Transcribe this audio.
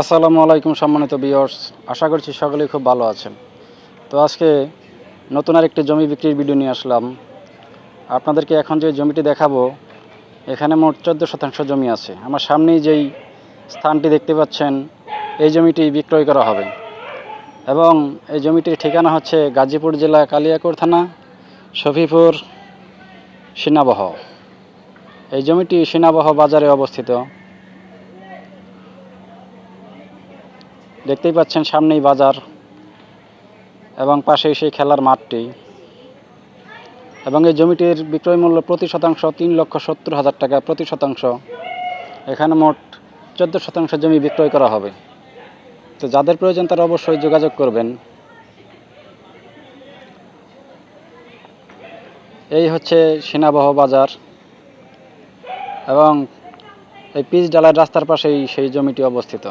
আসসালামু আলাইকুম সম্মানিত বিয়র্স আশা করছি সকলেই খুব ভালো আছেন। তো আজকে নতুন আরেকটি জমি বিক্রির ভিডিও নিয়ে আসলাম। আপনাদেরকে এখন যে জমিটি দেখাবো, এখানে মোট চোদ্দ শতাংশ জমি আছে। আমার সামনেই যেই স্থানটি দেখতে পাচ্ছেন, এই জমিটি বিক্রয় করা হবে। এবং এই জমিটির ঠিকানা হচ্ছে গাজীপুর জেলা কালিয়াকৈর থানা, শফিপুর সিনাবহ। এই জমিটি সিনাবহ বাজারে অবস্থিত। দেখতেই পাচ্ছেন সামনেই বাজার এবং পাশেই সেই খেলার মাঠটি। এবং এই জমিটির বিক্রয় মূল্য প্রতি শতাংশ তিন লক্ষ সত্তর হাজার টাকা। প্রতি শতাংশ এখানে মোট চোদ্দ শতাংশ জমি বিক্রয় করা হবে। তো যাদের প্রয়োজন তারা অবশ্যই যোগাযোগ করবেন। এই হচ্ছে সিনাবহ বাজার এবং এই পিচ ডালার রাস্তার পাশেই সেই জমিটি অবস্থিত।